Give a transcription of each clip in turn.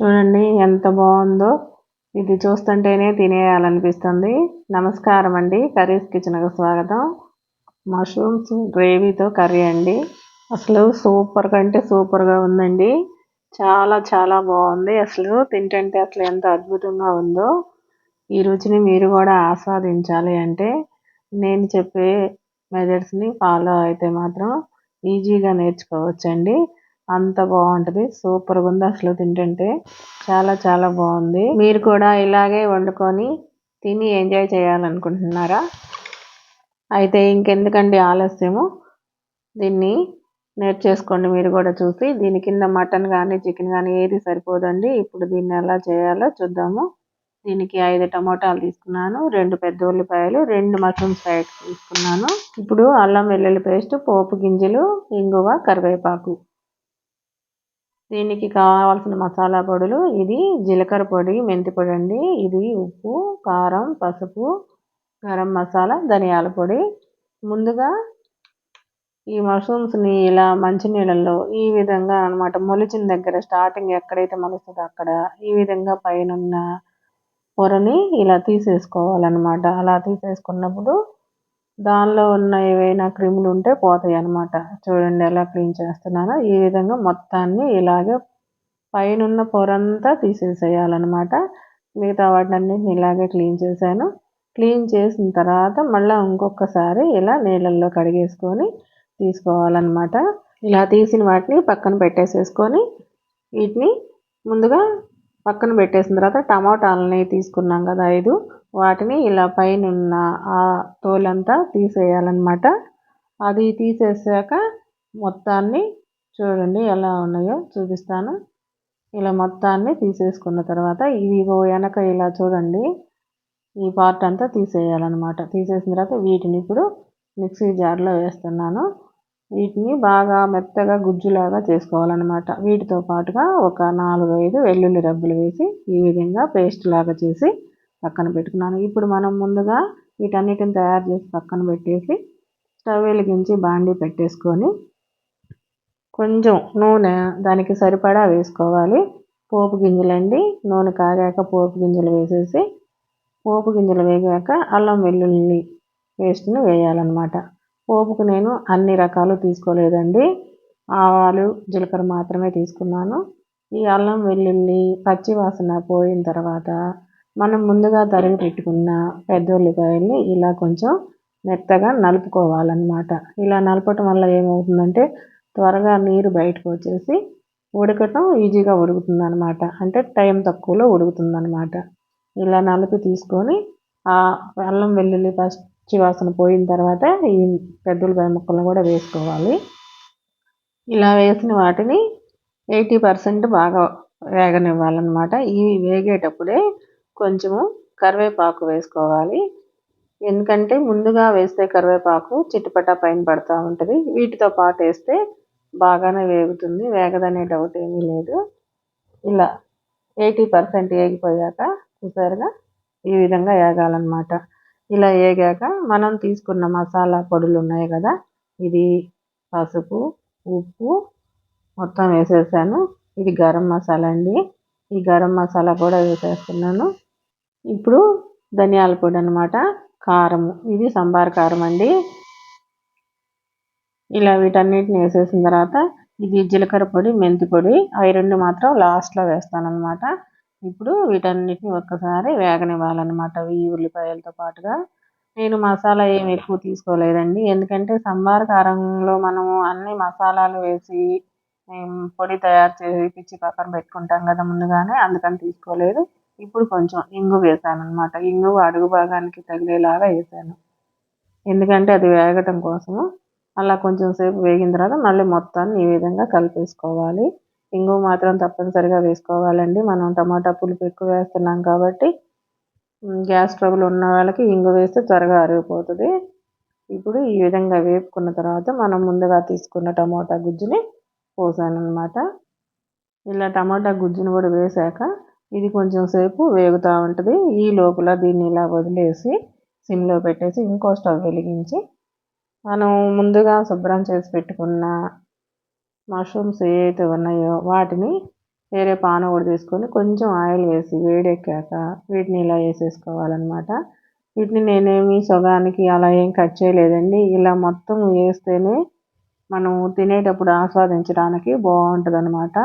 చూడండి ఎంత బాగుందో. ఇది చూస్తుంటేనే తినేయాలనిపిస్తుంది. నమస్కారం అండి. కర్రీస్ కిచెన్కు స్వాగతం. మష్రూమ్స్ గ్రేవీతో కర్రీ అండి. అసలు సూపర్ కంటే సూపర్గా ఉందండి. చాలా చాలా బాగుంది. అసలు తింటుంటే అసలు ఎంత అద్భుతంగా ఉందో. ఈ రుచిని మీరు కూడా ఆస్వాదించాలి అంటే నేను చెప్పే మెథడ్స్ని ఫాలో అయితే మాత్రం ఈజీగా నేర్చుకోవచ్చండి. అంత బాగుంటుంది. సూపర్గా ఉంది అసలు తింటుంటే. చాలా చాలా బాగుంది. మీరు కూడా ఇలాగే వండుకొని తిని ఎంజాయ్ చేయాలనుకుంటున్నారా? అయితే ఇంకెందుకండి ఆలస్యము. దీన్ని నేర్చేసుకోండి మీరు కూడా చూసి. దీని కింద మటన్ కానీ చికెన్ కానీ ఏది సరిపోదండి. ఇప్పుడు దీన్ని ఎలా చేయాలో చూద్దాము. దీనికి ఐదు టమోటాలు తీసుకున్నాను. రెండు పెద్ద ఉల్లిపాయలు రెండు మష్రూమ్స్ ఫ్రైడ్ తీసుకున్నాను. ఇప్పుడు అల్లం వెల్లుల్లి పేస్ట్ పోపు గింజలు ఇంగువ కరివేపాకు. దీనికి కావాల్సిన మసాలా పొడులు ఇది జీలకర్ర పొడి మెంతి పొడి అండి. ఇది ఉప్పు కారం పసుపు గరం మసాలా ధనియాల పొడి. ముందుగా ఈ మష్రూమ్స్ని ఇలా మంచినీళ్ళల్లో ఈ విధంగా అనమాట మొలిచిన దగ్గర స్టార్టింగ్ ఎక్కడైతే మొలుస్తుందో అక్కడ ఈ విధంగా పైన పొరని ఇలా తీసేసుకోవాలన్నమాట. అలా తీసేసుకున్నప్పుడు దానిలో ఉన్న ఏవైనా క్రిములు ఉంటే పోతాయి అన్నమాట చూడండి ఎలా క్లీన్ చేస్తున్నానో. ఈ విధంగా మొత్తాన్ని ఇలాగే పైన పొరంతా తీసేసేయాలన్నమాట. మిగతా వాటినన్నింటిని ఇలాగే క్లీన్ చేశాను. క్లీన్ చేసిన తర్వాత మళ్ళీ ఇంకొకసారి ఇలా నీళ్ళల్లో కడిగేసుకొని తీసుకోవాలన్నమాట. ఇలా తీసిన వాటిని పక్కన పెట్టేసేసుకొని వీటిని ముందుగా పక్కన పెట్టేసిన తర్వాత టమాటాలని తీసుకున్నాం కదా ఐదు. వాటిని ఇలా పైన ఉన్న ఆ తోలంతా తీసేయాలన్నమాట. అది తీసేసాక మొత్తాన్ని చూడండి ఎలా ఉన్నాయో చూపిస్తాను. ఇలా మొత్తాన్ని తీసేసుకున్న తర్వాత ఇవి వెనక ఇలా చూడండి. ఈ పార్ట్ అంతా తీసేయాలన్నమాట. తీసేసిన తర్వాత వీటిని ఇప్పుడు మిక్సీ జార్లో వేస్తున్నాను. వీటిని బాగా మెత్తగా గుజ్జులాగా చేసుకోవాలన్నమాట. వీటితో పాటుగా ఒక నాలుగు ఐదు వెల్లుల్లి రబ్బులు వేసి ఈ విధంగా పేస్ట్ లాగా చేసి పక్కన పెట్టుకున్నాను. ఇప్పుడు మనం ముందుగా వీటన్నిటిని తయారు చేసి పక్కన పెట్టేసి స్టవ్ వెలిగించి బాండీ పెట్టేసుకొని కొంచెం నూనె దానికి సరిపడా వేసుకోవాలి. పోపు గింజలండి. నూనె కాగాక పోపు గింజలు వేసేసి పోపు గింజలు వేగాక అల్లం వెల్లుల్లి పేస్ట్ని వేయాలన్నమాట. పోపుకు నేను అన్ని రకాలు తీసుకోలేదండి. ఆవాలు జీలకర్ర మాత్రమే తీసుకున్నాను. ఈ అల్లం వెల్లుల్లి పచ్చి వాసన పోయిన తర్వాత మనం ముందుగా తరిగి పెట్టుకున్న పెద్ద ఉల్లిపాయల్ని ఇలా కొంచెం మెత్తగా నలుపుకోవాలన్నమాట. ఇలా నలపటం వల్ల ఏమవుతుందంటే త్వరగా నీరు బయటకు వచ్చేసి ఉడకటం ఈజీగా ఉడుకుతుంది అనమాట అంటే టైం తక్కువలో ఉడుకుతుంది అనమాట ఇలా నలిపి తీసుకొని ఆ అల్లం వెల్లుల్లి ఫస్ట్ వాసన పోయిన తర్వాత ఈ పెద్ద ఉల్లిపాయ ముక్కలను కూడా వేసుకోవాలి. ఇలా వేసిన వాటిని ఎయిటీ పర్సెంట్ బాగా వేగనివ్వాలన్నమాట. ఇవి వేగేటప్పుడే కొంచెము కరివేపాకు వేసుకోవాలి. ఎందుకంటే ముందుగా వేస్తే కరివేపాకు చిట్టుపట్టా పైన పడుతూ ఉంటుంది. వీటితో పాటు వేస్తే బాగానే వేగుతుంది. వేగదనే డౌట్ ఏమీ లేదు. ఇలా ఎయిటీ పర్సెంట్ వేగిపోయాక చూసారుగా ఈ విధంగా వేగాలన్నమాట. ఇలా వేగాక మనం తీసుకున్న మసాలా పొడులు ఉన్నాయి కదా ఇది పసుపు ఉప్పు మొత్తం వేసేసాను. ఇది గరం మసాలా అండి. ఈ గరం మసాలా కూడా వేసేస్తున్నాను. ఇప్పుడు ధనియాల పొడి అనమాట కారం. ఇది సాంబార్ కారం అండి. ఇలా వీటన్నిటిని వేసేసిన తర్వాత ఇది జీలకర్ర పొడి మెంతి పొడి అవి రెండు మాత్రం లాస్ట్లో వేస్తాను అనమాట ఇప్పుడు వీటన్నిటిని ఒక్కసారి వేగనివ్వాలన్నమాట. ఈ ఉల్లిపాయలతో పాటుగా. నేను మసాలా ఏమి ఎక్కువ తీసుకోలేదండి. ఎందుకంటే సంబార్ కారంలో మనము అన్ని మసాలాలు వేసి పొడి తయారు చేసి పిచ్చి పక్కన పెట్టుకుంటాం కదా ముందుగానే అందుకని తీసుకోలేదు. ఇప్పుడు కొంచెం ఇంగు వేసాను అనమాట ఇంగు అడుగు భాగానికి తగిలేలాగా వేసాను. ఎందుకంటే అది వేగటం కోసము. అలా కొంచెం సేపు వేగిన తర్వాత మళ్ళీ మొత్తాన్ని ఈ విధంగా కలిపేసుకోవాలి. ఇంగు మాత్రం తప్పనిసరిగా వేసుకోవాలండి. మనం టమాటా పులుపు ఎక్కువ వేస్తున్నాం కాబట్టి గ్యాస్ ట్రబుల్ ఉన్న వాళ్ళకి ఇంగు వేస్తే త్వరగా అరిగిపోతుంది. ఇప్పుడు ఈ విధంగా వేపుకున్న తర్వాత మనం ముందుగా తీసుకున్న టమాటా గుజ్జుని పోసాను అనమాట ఇలా టమాటా గుజ్జుని కూడా వేసాక ఇది కొంచెం సేపు వేగుతూ ఉంటుంది. ఈ లోపల దీన్ని ఇలా వదిలేసి సిమ్లో పెట్టేసి ఇంకో స్టవ్ వెలిగించి మనం ముందుగా శుభ్రం చేసి పెట్టుకున్న మష్రూమ్స్ ఏవైతే ఉన్నాయో వాటిని వేరే పాన కూడా తీసుకొని కొంచెం ఆయిల్ వేసి వేడెక్కాక వీటిని ఇలా వేసేసుకోవాలన్నమాట. వీటిని నేనేమి సొగానికి అలా ఏం కట్ చేయలేదండి. ఇలా మొత్తం వేస్తేనే మనం తినేటప్పుడు ఆస్వాదించడానికి బాగుంటుంది అనమాట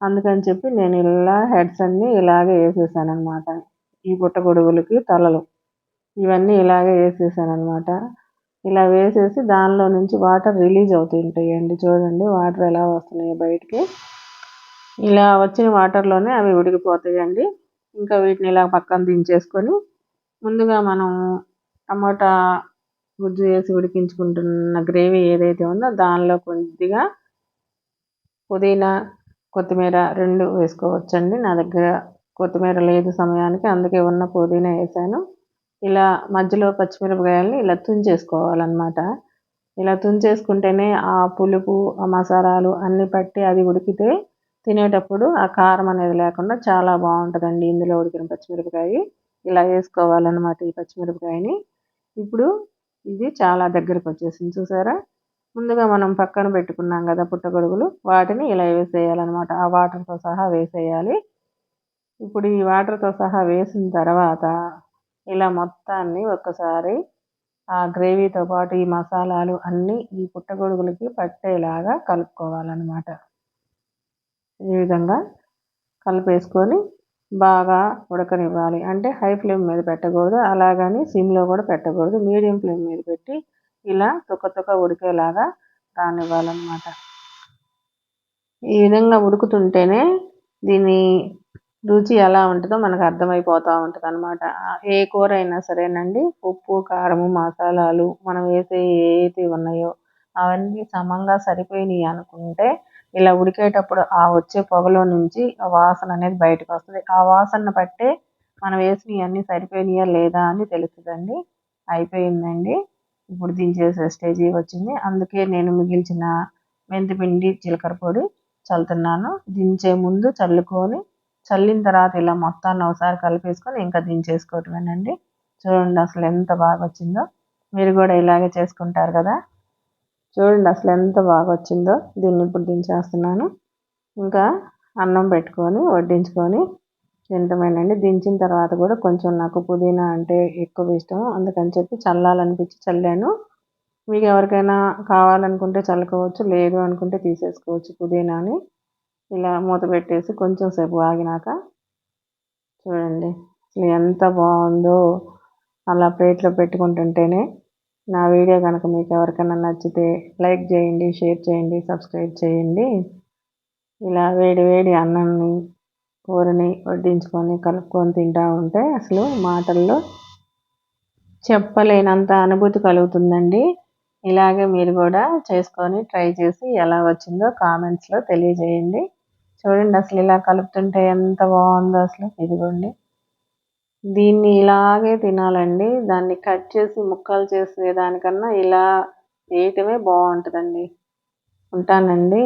అందుకని చెప్పి నేను ఇలా హెడ్స్ అన్నీ ఇలాగే వేసేసాను అనమాట ఈ పుట్టగొడుగులకి తలలు. ఇవన్నీ ఇలాగే వేసేసాను అనమాట ఇలా వేసేసి దానిలో నుంచి వాటర్ రిలీజ్ అవుతుంటాయండి చూడండి వాటర్ ఎలా వస్తున్నాయి బయటికి. ఇలా వచ్చిన వాటర్లోనే అవి ఉడికిపోతాయండి. ఇంకా వీటిని ఇలా పక్కన దించేసుకొని ముందుగా మనం టమాటా గుజ్జు వేసి ఉడికించుకుంటున్న గ్రేవీ ఏదైతే ఉందో దానిలో కొద్దిగా పుదీనా కొత్తిమీర రెండు వేసుకోవచ్చండి. నా దగ్గర కొత్తిమీర లేదు సమయానికి అందుకే ఉన్న పుదీనా వేసాను. ఇలా మధ్యలో పచ్చిమిరపకాయలని ఇలా తుంచేసుకోవాలన్నమాట. ఇలా తుంచేసుకుంటేనే ఆ పులుపు ఆ మసాలాలు అన్నీ పట్టి అది ఉడికితే తినేటప్పుడు ఆ కారం అనేది లేకుండా చాలా బాగుంటుందండి ఇందులో ఉడికిన పచ్చిమిరపకాయ. ఇలా వేసుకోవాలన్నమాట ఈ పచ్చిమిరపకాయని. ఇప్పుడు ఇది చాలా దగ్గరకు వచ్చేసింది చూసారా? ముందుగా మనం పక్కన పెట్టుకున్నాం కదా పుట్టగొడుగులు వాటిని ఇలా వేసేయాలన్నమాట. ఆ వాటర్తో సహా వేసేయాలి. ఇప్పుడు ఈ వాటర్తో సహా వేసిన తర్వాత ఇలా మొత్తాన్ని ఒక్కసారి ఆ గ్రేవీతో పాటు ఈ మసాలాలు అన్నీ ఈ పుట్టగొడుగులకి పట్టేలాగా కలుపుకోవాలన్నమాట. ఈ విధంగా కలిపేసుకొని బాగా ఉడకనివ్వాలి. అంటే హై ఫ్లేమ్ మీద పెట్టకూడదు అలాగని సిమ్లో కూడా పెట్టకూడదు. మీడియం ఫ్లేమ్ మీద పెట్టి ఇలా తుక్క తుక్క ఉడికేలాగా రానివ్వాలన్నమాట. ఈ విధంగా ఉడుకుతుంటేనే దీని రుచి ఎలా ఉంటుందో మనకు అర్థమైపోతూ ఉంటుంది అనమాట ఏ కూర అయినా సరేనండి ఉప్పు కారము మసాలాలు మనం వేసే ఏవి ఉన్నాయో అవన్నీ సమంగా సరిపోయినాయి అనుకుంటే ఇలా ఉడికేటప్పుడు ఆ వచ్చే పొగలో నుంచి ఆ వాసన అనేది బయటకు వస్తుంది. ఆ వాసన పట్టే మనం వేసినవి అన్నీ సరిపోయినాయా లేదా అని తెలుస్తుందండి. అయిపోయిందండి. ఇప్పుడు దించేసే స్టేజీ వచ్చింది. అందుకే నేను మిగిల్చిన మెంతిపిండి జీలకర్ర పొడి చల్లుతున్నాను. దించే ముందు చల్లుకొని చల్లిన తర్వాత ఇలా మొత్తాన్ని ఒకసారి కలిపేసుకొని ఇంకా దించేసుకోవటమేనండి. చూడండి అసలు ఎంత బాగా వచ్చిందో మీరు కూడా ఇలాగే చేసుకుంటారు కదా. చూడండి అసలు ఎంత బాగా వచ్చిందో దీన్ని ఇప్పుడు దించేస్తున్నాను. ఇంకా అన్నం పెట్టుకొని వడ్డించుకొని తింటమేనండి. దించిన తర్వాత కూడా కొంచెం నాకు పుదీనా అంటే ఎక్కువ ఇష్టం. అందుకని చెప్పి చల్లాలనిపించి చల్లాను. మీకు ఎవరికైనా కావాలనుకుంటే చల్లుకోవచ్చు లేదు అనుకుంటే తీసేసుకోవచ్చు పుదీనాని. ఇలా మూత పెట్టేసి కొంచెం సేపు ఆగినాక చూడండి అసలు ఎంత బాగుందో అలా ప్లేట్లో పెట్టుకుంటుంటేనే నా వీడియో కనుక మీకు ఎవరికైనా నచ్చితే లైక్ చేయండి షేర్ చేయండి సబ్స్క్రైబ్ చేయండి. ఇలా వేడి వేడి అన్నాన్ని కూరని వడ్డించుకొని కలుపుకొని తింటూ ఉంటే అసలు మాటల్లో చెప్పలేనంత అనుభూతి కలుగుతుందండి. ఇలాగే మీరు కూడా చేసుకొని ట్రై చేసి ఎలా వచ్చిందో కామెంట్స్లో తెలియజేయండి. చూడండి అసలు ఇలా కలుపుతుంటే ఎంత బాగుందో అసలు. ఇదిగోండి. దీన్ని ఇలాగే తినాలండి. దాన్ని కట్ చేసి ముక్కలు చేసేదానికన్నా ఇలా వేయటమే బాగుంటుందండి. ఉంటానండి.